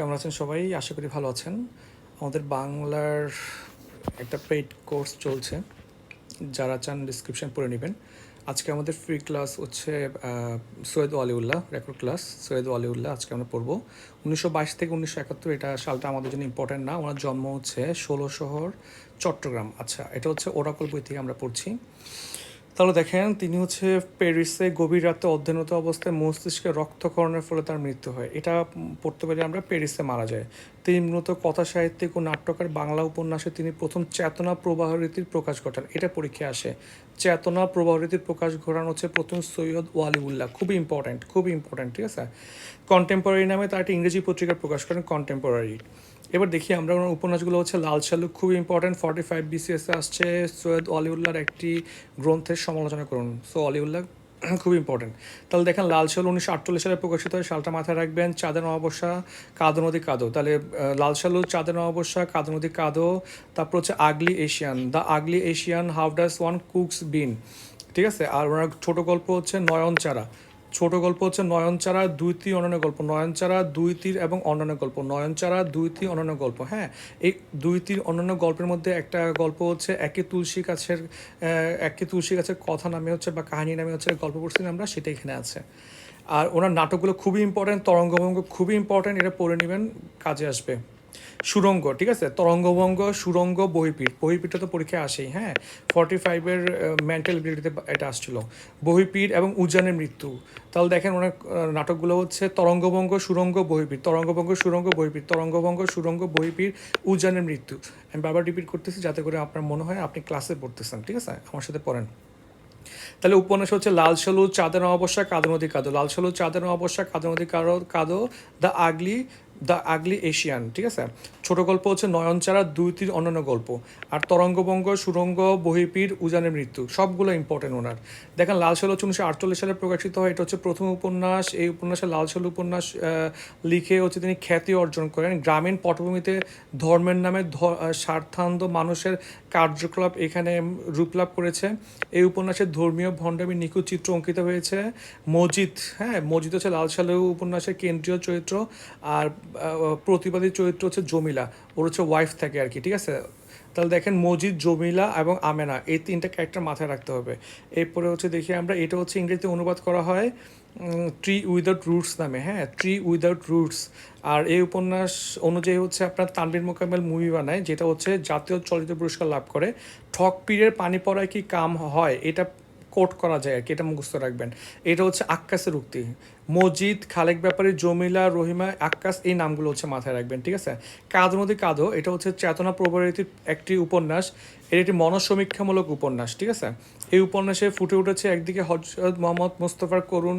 কেমন আছেন সবাই? আশা করি ভালো আছেন। আমাদের বাংলার একটা পেইড কোর্স চলছে। যারা চান ডিসক্রিপশন পড়ে নেবেন। আজকে আমাদের ফ্রি ক্লাস হচ্ছে সৈয়দ আলিউল্লাহ রেকর্ড ক্লাস সৈয়দ আলিউল্লাহ আজকে আমরা পড়ব। উনিশশো বাইশ থেকে উনিশশো একাত্তর, এটা সালটা আমাদের জন্য ইম্পর্টেন্ট না। ওনার জন্ম হচ্ছে ষোলো শহর, চট্টগ্রাম। আচ্ছা এটা হচ্ছে ওরাকল বই থেকে আমরা পড়ছি। তাহলে দেখেন, তিনি হচ্ছে প্যারিসে গভীর রাতে অধ্যয়নত অবস্থায় মস্তিষ্কে রক্তকরণের ফলে তার মৃত্যু হয়। এটা পড়তে পারি আমরা প্যারিসে মারা যায় তিনি মূলত কথা সাহিত্যিক ও নাট্যকার বাংলা উপন্যাসে তিনি প্রথম চেতনা প্রবাহ রীতির প্রকাশ ঘটান। এটা পরীক্ষায় আসে। চেতনা প্রবাহ রীতির প্রকাশ ঘটানো হচ্ছে প্রথম সৈয়দ ওয়ালিউল্লাহ। খুবই ইম্পর্ট্যান্ট খুবই ইম্পর্ট্যান্ট ঠিক আছে? কন্টেম্পোরারি নামে তার একটি ইংরেজি পত্রিকা প্রকাশ করেন কন্টেম্পোরারি এবার দেখি আমরা ওনার উপন্যাসগুলো হচ্ছে লাল শালুক খুবই ইম্পর্টেন্ট ফর্টি ফাইভ বিসিএসে আসছে, সৈয়দ অলিউল্লাহর একটি গ্রন্থের সমালোচনা করুন। সো অলিউল্লাহ খুব ইম্পর্টেন্ট তাহলে দেখেন লাল শালু উনিশশো আটচল্লিশ সালে প্রকাশিত হয়, সালটা মাথায় রাখবেন, চাঁদের অমাবস্যা, কাদো নদী কাদো। তাহলে লাল শালু চাঁদের অমাবস্যা, কাদো নদী কাদো, তারপর হচ্ছে ugly Asian. The ugly Asian, how does one cooks bean? ঠিক আছে? আর ওনার ছোট গল্প হচ্ছে নয়নচারা। ছোট গল্প হচ্ছে নয়নচারা দুই তীর অনন্য গল্প। নয়নচারা দুই তীর এবং অন্যান্য গল্প। নয়নচারা দুই তীর অনন্য গল্প হ্যাঁ? এই দুই তীর অন্যান্য গল্পের মধ্যে একটা গল্প হচ্ছে একে তুলসী গাছের একে তুলসী গাছের কথা নামে হচ্ছে বা কাহিনী নামে হচ্ছে গল্প পড়ছি আমরা সেটা এখানে আছে। আর ওনার নাটকগুলো খুবই ইম্পর্টেন্ট তরঙ্গভঙ্গ খুবই ইম্পর্টেন্ট এটা পড়ে নেবেন, কাজে আসবে। সুরঙ্গ, ঠিক আছে? তরঙ্গভঙ্গ, সুরঙ্গ, বহিপীঠ। বহিপীঠটা তো পরীক্ষায় আসেই হ্যাঁ? ফর্টি ফাইভের মেন্টাল এবিলিটিতে এটা আসছিল। বহিপীঠ এবং উজানের মৃত্যু। তাহলে দেখেন ওনার নাটকগুলো হচ্ছে তরঙ্গভঙ্গ, সুরঙ্গ, বহিপীঠ। তরঙ্গভঙ্গ, সুরঙ্গ, বহিপীঠ। তরঙ্গভঙ্গ, সুরঙ্গ, বহিপীঠ, উজানের মৃত্যু। আমি বারবার রিপিট করতেছি যাতে করে আপনার মনে হয় আপনি ক্লাসে পড়তেছেন, ঠিক আছে? আমার সাথে পড়েন। তাহলে উপন্যাস হচ্ছে লাল সলু, চাঁদের অমাবস্যা, কাদো নদী কাদো। লাল সলু, চাঁদের অমাবস্যা, কাদো নদী কাদো, the ugly the ugly Asian, ঠিক আছে? ছোট গল্প হচ্ছে নয়নচারা দুই তীর অন্যান্য গল্প। আর তরঙ্গভঙ্গ, সুরঙ্গ বহিপীর উজানের মৃত্যু, সবগুলো ইম্পর্টেন্ট ওনার। দেখেন, লাল সাল হচ্ছে উনিশশো আটচল্লিশ সালে প্রকাশিত হয়। এটা হচ্ছে প্রথম উপন্যাস। এই উপন্যাসে লাল সাল উপন্যাস লিখে হচ্ছে তিনি খ্যাতি অর্জন করেন। গ্রামীণ পটভূমিতে ধর্মের নামে স্বার্থান্ধ মানুষের কার্যকলাপ এখানে রূপলাভ করেছে। এই উপন্যাসে ধর্মীয় ভণ্ডামী নিখুঁত চিত্র অঙ্কিত হয়েছে। মজিদ হ্যাঁ মজিদ হচ্ছে লাল সালু উপন্যাসের কেন্দ্রীয় চরিত্র। আর প্রতিবাদী চরিত্র হচ্ছে জমিলা। ওর হচ্ছে ওয়াইফ থাকে আর কি, ঠিক আছে? তাহলে দেখেন মজিদ, জমিলা এবং আমেনা, এই তিনটা ক্যারেক্টার মাথায় রাখতে হবে। এরপরে হচ্ছে দেখি আমরা, এটা হচ্ছে ইংরেজিতে অনুবাদ করা হয় ট্রি উইদাউট রুটস নামে হ্যাঁ? ট্রি উইদাউট রুটস আর এই উপন্যাস অনুযায়ী হচ্ছে আপনার তানবির মোকামেল মুভি বানায়, যেটা হচ্ছে জাতীয় চলচ্চিত্র পুরস্কার লাভ করে। ঠক পীরের পানি পড়ায় কি কাম হয়? এটা কোট করা যায় আর কি, এটা মুখস্থ রাখবেন। এটা হচ্ছে আক্কাসের উক্তি। মসজিদ খালেক ব্যাপারী, জমিলা, রহিমা আক্কাস এই নামগুলো হচ্ছে মাথায় রাখবেন, ঠিক আছে? কাদো নদী কাদো, এটা হচ্ছে চেতনা প্রবাহিত একটি উপন্যাস। এর একটি মনসমীক্ষামূলক উপন্যাস, ঠিক আছে? এই উপন্যাসে ফুটে উঠেছে একদিকে হজরত মোহাম্মদ মুস্তফার করুণ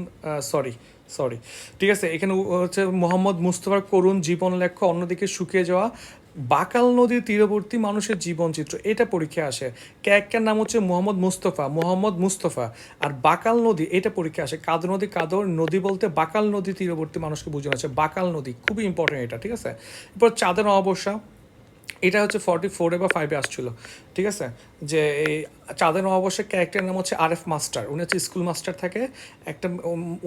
সরি সরি ঠিক আছে? এখানে হচ্ছে মোহাম্মদ মুস্তফার করুণ জীবন লেখ্য অন্যদিকে শুকিয়ে যাওয়া বাকাল নদীর তীরবর্তী মানুষের জীবনচিত্র, এটা পরীক্ষা আসে। ক্যাকের নাম হচ্ছে মোহাম্মদ মুস্তফা মোহাম্মদ মুস্তফা। আর বাকাল নদী, এটা পরীক্ষা আসে। কাদ নদী, কাদর নদী বলতে বাকাল নদী তীরবর্তী মানুষকে বুঝানো আছে বাকাল নদী, খুবই ইম্পর্টেন্ট এটা, ঠিক আছে? এরপর চাঁদের অমাবস্যা। এটা হচ্ছে ফর্টি ফোরে বা ফাইভে আসছিল, ঠিক আছে? যে এই চাঁদের নববর্ষের ক্যারেক্টার নাম হচ্ছে আর এফ মাস্টার উনি হচ্ছে স্কুল মাস্টার থাকে। একটা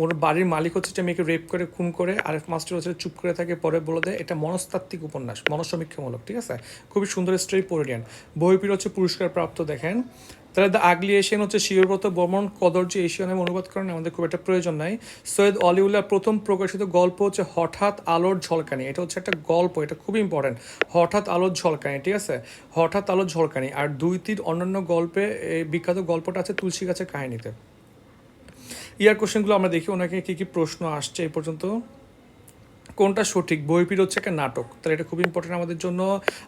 ওর বাড়ির মালিক হচ্ছে যে মেয়েকে রেপ করে, খুন করে। আর এফ মাস্টার হচ্ছে চুপ করে থাকে, পরে বলে দেয়, এটা মনস্তাত্ত্বিক উপন্যাস, মনসমীক্ষামূলক, ঠিক আছে? খুবই সুন্দর স্টোরি পড়ে নেন বইপির হচ্ছে পুরস্কার প্রাপ্ত দেখেন। তাহলে দ্য আগলি এশিয়ান হচ্ছে শিবব্রত বর্মন কদর্জি এশিয়ান অনুবাদ করেন, আমাদের খুব একটা প্রয়োজন নাই। সৈয়দ অলিউল্লাহ প্রথম প্রকাশিত গল্প হচ্ছে হঠাৎ আলোর ঝলকানি। এটা হচ্ছে একটা গল্প, এটা খুব ইম্পর্টেন্ট হঠাৎ আলোর ঝলকানি, ঠিক আছে? হঠাৎ আলোর ঝলকানি। আর দুই তিন অন্যান্য গল্পে, এই বিখ্যাত গল্পটা আছে তুলসী গাছের কাহিনীতে। ইয়ার কোশ্চেনগুলো আমরা দেখি, ওনাকে কী কী প্রশ্ন আসছে এই পর্যন্ত? কোনটা সঠিক? বইপির হচ্ছে একটা নাটক। তাহলে এটা খুব ইম্পর্টেন্ট আমাদের জন্য।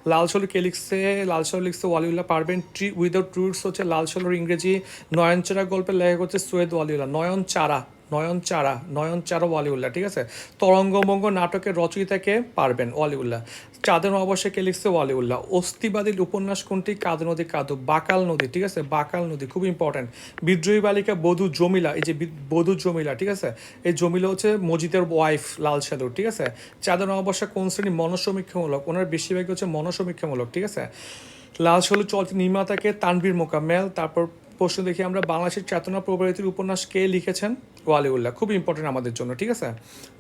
লাল সলু কে লিখছে লাল সলু লিখছে ওয়ালিউল্লাহ পারবেন। ট্রি, উইদাউট রুটস হচ্ছে লাল সলুর ইংরেজি। নয়নচারা গল্পের লেখক হচ্ছে সৈয়দ ওয়ালিউল্লাহ। নয়ন চারা নয়ন চারা নয়ন চারা ওয়ালিউল্লাহ, ঠিক আছে? তরঙ্গমঙ্গ নাটকের রচয়িতাকে পারবেন, ওয়ালিউল্লাহ। চাঁদের অবশ্যই কে লিখছে ওয়ালিউল্লাহ? অস্থিবাদীর উপন্যাস কোনটি? কাদ নদী, কাদু। বাকাল নদী, ঠিক আছে? বাকাল নদী, খুব ইম্পর্টেন্ট বিদ্রোহী বালিকা বধূ জমিলা, এই যে বধূ জমিলা, ঠিক আছে? এই জমিলা হচ্ছে মজিদের ওয়াইফ লাল সাদুর, ঠিক আছে? চাঁদের অমাবস্যা কোন শ্রেণি মনসমীক্ষামূলক? ওনার বেশিরভাগই হচ্ছে মনসমীক্ষামূলক, ঠিক আছে? লাল সলু চলচ্চিত্র নির্মাতাকে তানভীর মোকাম্মেল, তারপর প্রশ্ন দেখি আমরা, বাংলাদেশের চেতনা প্রবাহিতির উপন্যাস কে লিখেছেন? ওয়ালিউল্লাহ খুব ইম্পর্টেন্ট আমাদের জন্য, ঠিক আছে?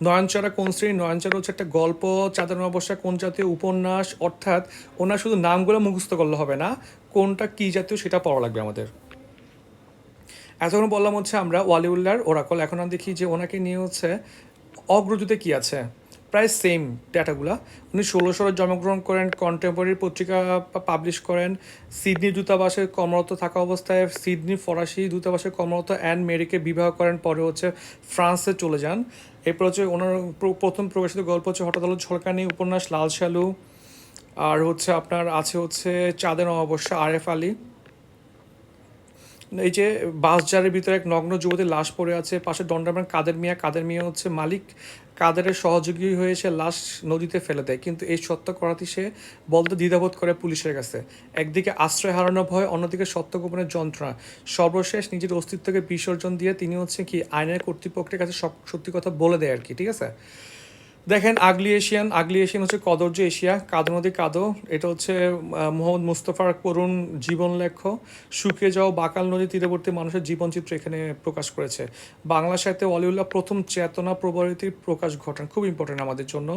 নয়নচারা কোন শ্রেণি নয়নচারা হচ্ছে একটা গল্প, চাঁদের অমাবস্যা কোন জাতীয় উপন্যাস? অর্থাৎ ওনার শুধু নামগুলো মুখস্থ করলে হবে না, কোনটা কী জাতীয় সেটা পড়া লাগবে আমাদের। এতক্ষণ বললাম হচ্ছে আমরা ওয়ালিউল্লাহর ওরাকল। এখন দেখি যে ওনাকে নিয়ে হচ্ছে অগ্রদূতে কি আছে? প্রায় সেম ডেটাগুলা উনি ষোলো সালে জন্মগ্রহণ করেন কন্টেম্পোরারি পত্রিকা পাবলিশ করেন। সিডনি দূতাবাসে কর্মরত থাকা অবস্থায় সিডনি ফরাসি দূতাবাসে কর্মরত অ্যান মেরিকে বিবাহ করেন, পরে হচ্ছে ফ্রান্সে চলে যান। এরপর হচ্ছে ওনার প্রথম প্রকাশিত গল্প হচ্ছে হঠাৎ আলো ঝলকানি উপন্যাস লাল শালু আর হচ্ছে আপনার আছে হচ্ছে চাঁদের অমাবস্যা, আরেফ আলী। এই যে বাসজারের ভিতরে এক নগ্ন যুবতীর লাশ পড়ে আছে, পাশে দণ্ডাবেন কাদের মিয়া কাদের মিয়া হচ্ছে মালিক। কাদেরের সহযোগী হয়ে সে লাশ নদীতে ফেলে দেয়, কিন্তু এই সত্য করাতে সে বলতে দ্বিধাবোধ করে পুলিশের কাছে। একদিকে আশ্রয় হারানো ভয়, অন্যদিকে সত্য গোপনের যন্ত্রণা। সর্বশেষ নিজের অস্তিত্বকে বিসর্জন দিয়ে তিনি হচ্ছে কি আইনের কর্তৃপক্ষের কাছে সব সত্যি কথা বলে দেয় আর কি, ঠিক আছে? দেখেন আগলি এশিয়ান আগলি এশিয়ান হচ্ছে কদর্য এশিয়া, কাদো নদী কাদো। এটা হচ্ছে মোহাম্মদ মুস্তফার করুণ জীবন লেখ্য। শুকিয়ে যাওয়া বাকাল নদী তীরবর্তী মানুষের জীবনচিত্র এখানে প্রকাশ করেছে। বাংলা সাহিত্যে অলিউল্লাহ প্রথম চেতনা প্রবাহিতির প্রকাশ ঘটান। খুব ইম্পর্টেন্ট আমাদের জন্য।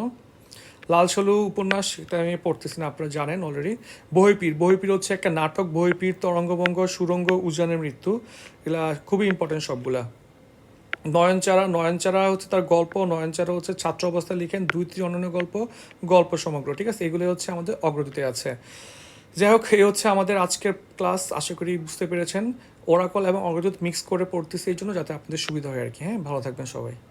লাল সলু উপন্যাস, এটা আমি পড়তেছি না, আপনারা জানেন অলরেডি বহিপীর বহিপীর হচ্ছে একটা নাটক। বহিপীর তরঙ্গভঙ্গ, সুরঙ্গ, উজানের মৃত্যু। এগুলা খুবই ইম্পর্টেন্ট সবগুলা। নয়নচারা নয়নচারা হচ্ছে তার গল্প, নয়নচারা হচ্ছে ছাত্র অবস্থায় লিখেন দুই তিন অন্যান্য গল্প গল্প সমগ্র, ঠিক আছে? এগুলি হচ্ছে আমাদের অগ্রগতিতে আছে। যাই হোক, এই হচ্ছে আমাদের আজকের ক্লাস, আশা করি বুঝতে পেরেছেন। ওরাকল এবং অগ্রদূত মিক্স করে পড়তেছে এই জন্য যাতে আপনাদের সুবিধা হয় আর কি হ্যাঁ? ভালো থাকবেন সবাই।